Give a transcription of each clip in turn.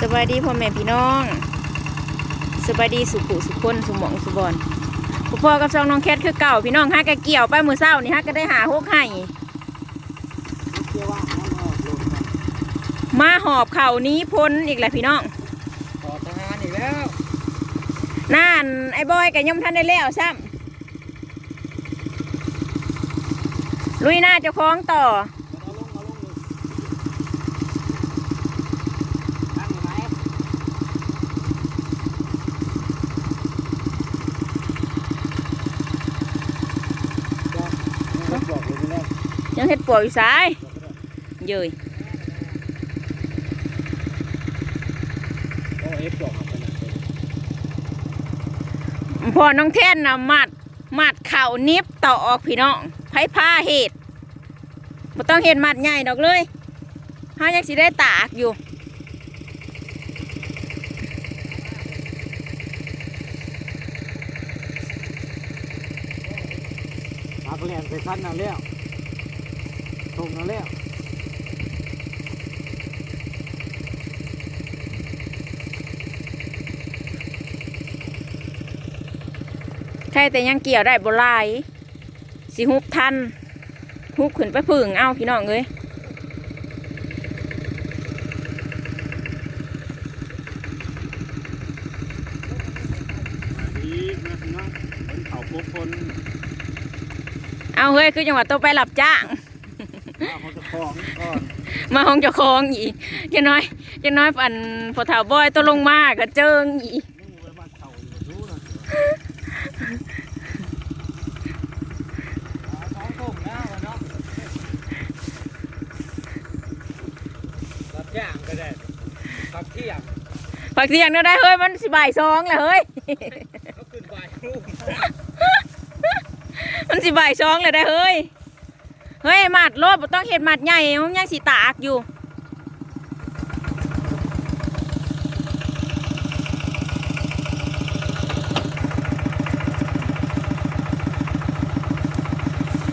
สบายดีพ่อแม่พี่น้องสบายดีสุขุสุขคนสุหมองสุบอนพ่อพ่อกับซองน้องแคทคือเก่าพี่น้องฮักกะเกี่ยวไปมือเศร้านี่ฮักก็ได้หาหกให้มาหอบเข่านี้พ้นอีกแล้วพี่น้องขอบทหารอีกแล้วนั่นไอ้บอยกับยมท่านได้แล้วซ้ำลุยหน้าเจ้าของต่อ เอาลงเอาลงดูตั้งอยู่ไหนบอกบอกเลยนี่แหละ ยัง เฮ็ดปวกอยู่ซ้ายเย้ยโอ้เอนะพอน้องแท่นนะมัดมัดเข่านิบต่อออกพี่น้องไผ่ผ้าเห็ดบ่ต้องเห็ดมัดใหญ่ดอกเลยห้ายังสิได้ตากอยู่มาเปลี่ยนไปคันนั่นแล้ว ตรงนั่นแล้วใช่แต่ยังเกี่ยวได้บ่หลายสิฮุบทันฮุบขึ้นไปพึ่งเอาพี่น้องเอ้ยดีนะพี่น้องเป็นเขาพบคนเอาเฮ้ยคือจังหวัดตัวไปหลับจ้าง เอาเขาจะคล้องก่อน มาห้องเจ้าของอีกจะน้อยจะน้อยปั่นพอถาวบอยตัวลงมาก็เจิงอีกนี่ไว้บ้านเขาอยู่รู้นะเอาสองทุ่มแล้วอะเนาะรับจ้างก็ได้พักเที่ยงผักเสียงเนาะได้เฮ้ยมันสิบ่ายสองแล้วเฮ้ยเขาขึ้นบ่ายรุ่งมันสิบ่ายสองเลยได้เฮ้ยเฮ้ยหมัดรถบ่ต้องเห็ดหมัดใหญ่มันยังสิตากอยู่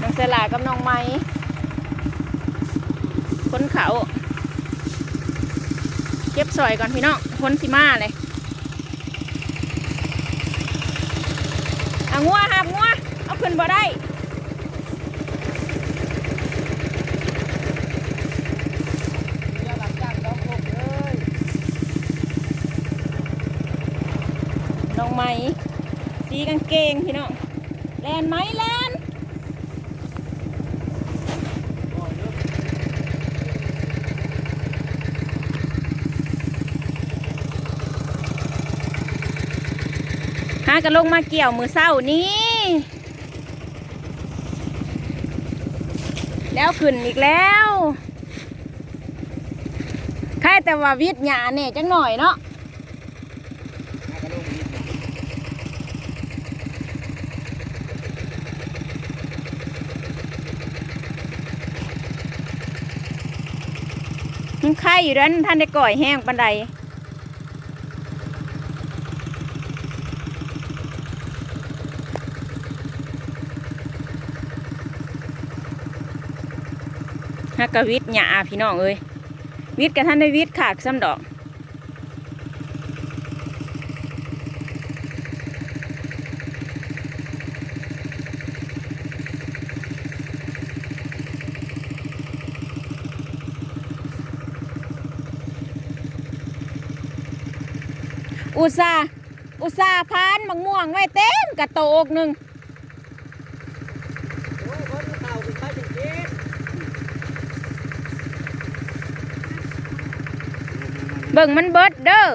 น้องเสลากับน้องไม้คนเขาเก็บสอยก่อนพี่น้องคนสิมาเลยเอางัวหับงัวเอาขึ้นบ่ได้ยวหลังจ้างสองทุ่มเลย น้องไม้สี กางเกงพี่น้องแลนไหมแลนหากันลงมาเกี่ยวมือเศร้านี้แล้วขึ้นอีกแล้ว ใครแต่ว่าวิทย์หยาเนี่ยจังหน่อยเนาะ ไข่อยู่ด้านท่านได้ก่อยแห้งปันใดฮักกะวิทย์หยาพี่น้องเอ้ยวิทย์กับท่านได้วิทย์ขาดซ้ำดอก อุตสาอุตสาพานมังม่วงไว้เต็มกระโตกหนึ่งโอ้ยคนเข่าเป็นไปจริงเบิ่งมันเบิดเด้อ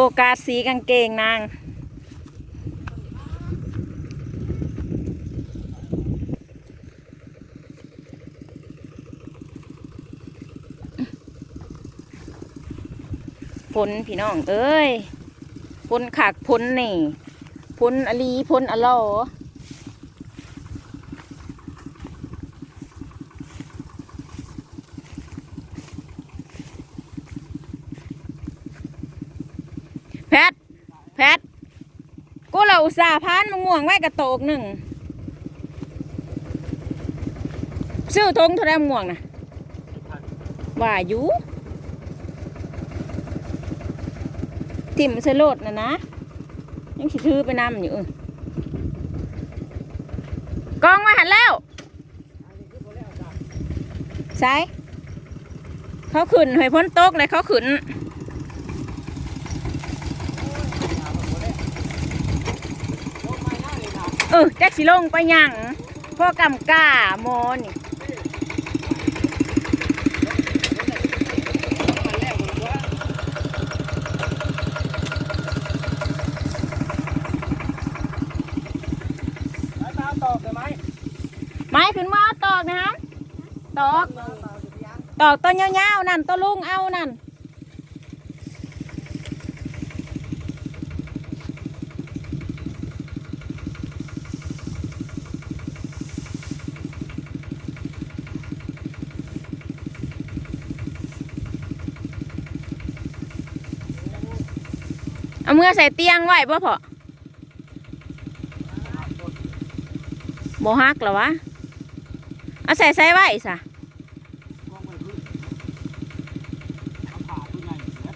ฟกัสสีกางเกงนางพ้นพี่น้อง เอ้ยพ้นขากพ้นนี่พ้นอลีพ้นอลอ แพท กูเราอุตส่าห์พานมะม่วงไว้กระโตกหนึ่ง ซื้อทงเท่าไรมะม่วงนะว่าอยู่ทิมเสโลดนะนะ ยังสิถือไปนำอยู่กองมาหันแล้วใส่เขาขึ้นให้พ้นโต๊กเลยเขาขึ้น ออแจ็คสิลงไปยังพ่อกำก้าโมนี่แล้วตามตอกได้ไหมไม้ขึ้นมาตอกนะฮะตอกตอกต้นยาวๆนั่นต้นลุงเอานั่น เอามือใส่เตียงไว้ป่ะพอโมฮักหรอวะ เอาใส่ใส่ไว้สะกองไปพื้นเอาผ่าตัวใหญ่แล้ว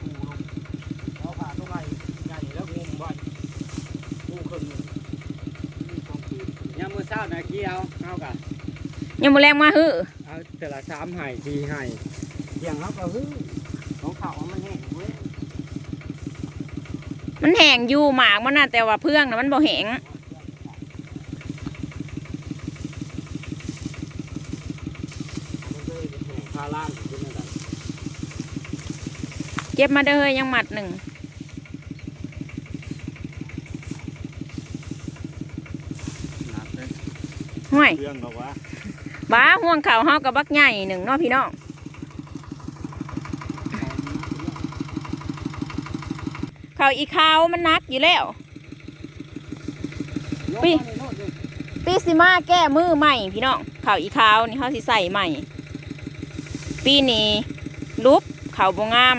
ปูลงเอาผ่าตัวใหญ่ใหญ่แล้วงมไว้ปูขึ้นมีกองคืนยามมื้อเช้านะกี้เอาเอากะยังมือแรงมาฮือเอาแต่ละสามไห่สี่ไห่เที่ยงแล้วก็ฮึของเขาเอามันแห้งเว้ย มันแห้งอยู่หมากมันน่ะแต่ว่าเพื่องนะมันบ่แห้งมันก็แห้งคาล่างขึ้นนั่นแหละเก็บมาเด้อเฮ้ยยังหมัดหนึ่งหนักเลยห้วยเครื่องหรอวะบ้าห่วงเขาวเฮากับบักใหญ่หนึ่งเนาะพี่น้อง เขาวอีขาวมันนักอยู่แล้วปิ๊ปีสิมาแก้มือใหม่พี่น้องเขาวอีขาวนี่เขาสิใส่ใหม่ ปีนี้ลุบเขาวบงาม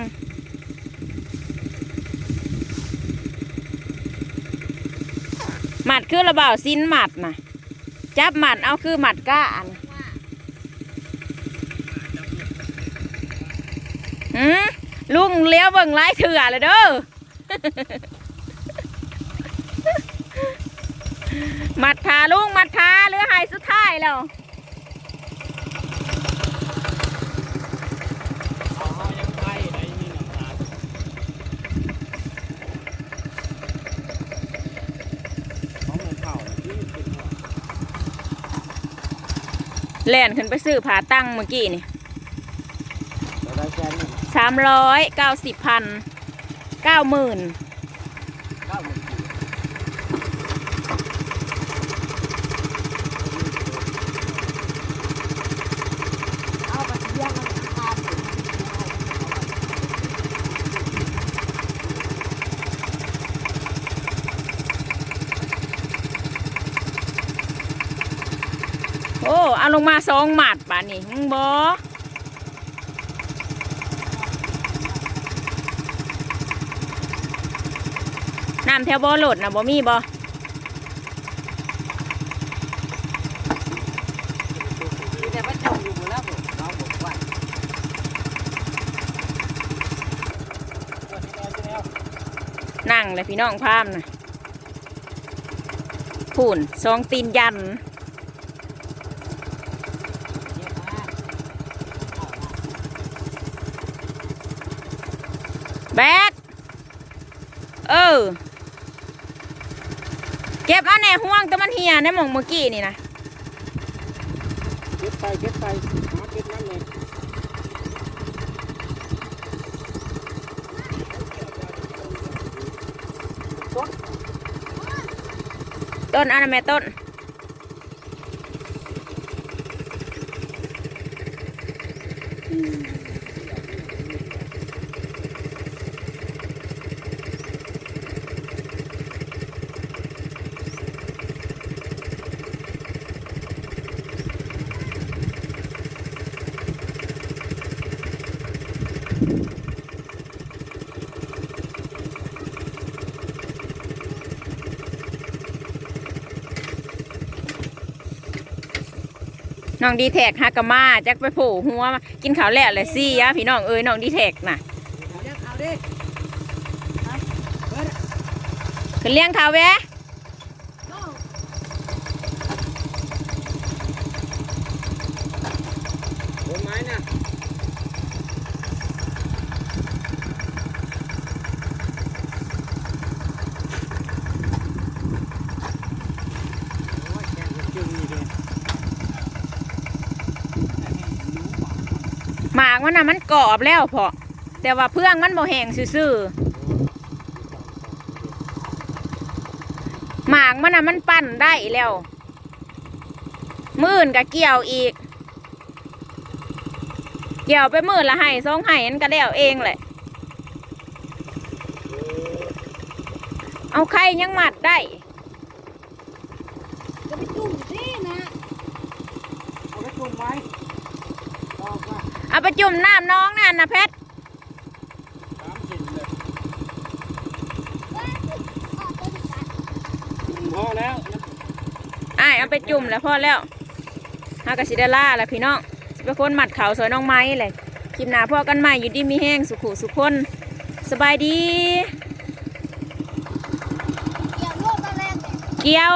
หมัดคือระเบ่าวสิ้นหมัดนะจับหมัดเอาคือหมัดก้าอันหืมลุงเลี้ยวเบิ่งไล่เถื่อเลยเด้อห มัดทาลุงมัดทาเหลือหายสุดท้ายแล้วอาเอยังไข่ได้นี่หนังร้านของเงินเข่าน่ะที่เป็นหัวแล่นขึ้นไปซื้อผาตั้งเมื่อกี้นี่สามร้อยเก้าสิบพัน เก้าหมื่นโอ้ เอาลงมาสองหมัดป่านี่บอ น้ำแถวบ่อโหลดนะบ่มีบ่บ่อนั่งเลยพี่น้องพามนะพูนสองตีนยัน แบกเออ ก็บเอาแหน่ห่วงแต่มันเหียในหมองเมื่อกี้นี่นะเก็บไปเก็บไปหาเก็บนั่นเลยต้นอันนั้นแม่ต้น น้องดีแท็กฮากามาจักไปโผล่หัวมากินข้าวแล้วเลยสิยะพี่น้องเอ้ยน้องดีแท็กน่ะเรียกเอาดิเอาเบิดขึ้นเลี้ยงข้าวแวะ โอ้ ต้นไม้น่ะ โอ้ยแกงเห็ดจึงนี่เลย ห มันน่ะมันกรอบแล้วพอแต่ว่าเพื่องมันบ่แห้งซื่อๆหมากมันน่ะมันปั่นได้แล้วมื่นกับเกี่ยวอีก เกี่ยวไปมื่นละไห้สองไห้มันก็แล้วเองแหละ เอาไข่ยังหมัดได้ จะไปจุ่มสินะ เอาไปจุ่มไว้ตอกว่า เอาไปจุ่มน้ำน้องนั่นนะเพชรสามสิบเลยจุ่มพอแล้วนะอ้ายเอาไปจุ่มแล้วพอแล้วฮากาซิเดล่าแล้วพี่น้องสิเป็นคนหมัดเขาวสวยน้องไม้เลยคลิปหน้าพ่อกันใหม่อยู่ดีมีแห้งสุขุสุขคนสบายดี เกี่ยวโลกตะแรงเนี่ยเกี่ยว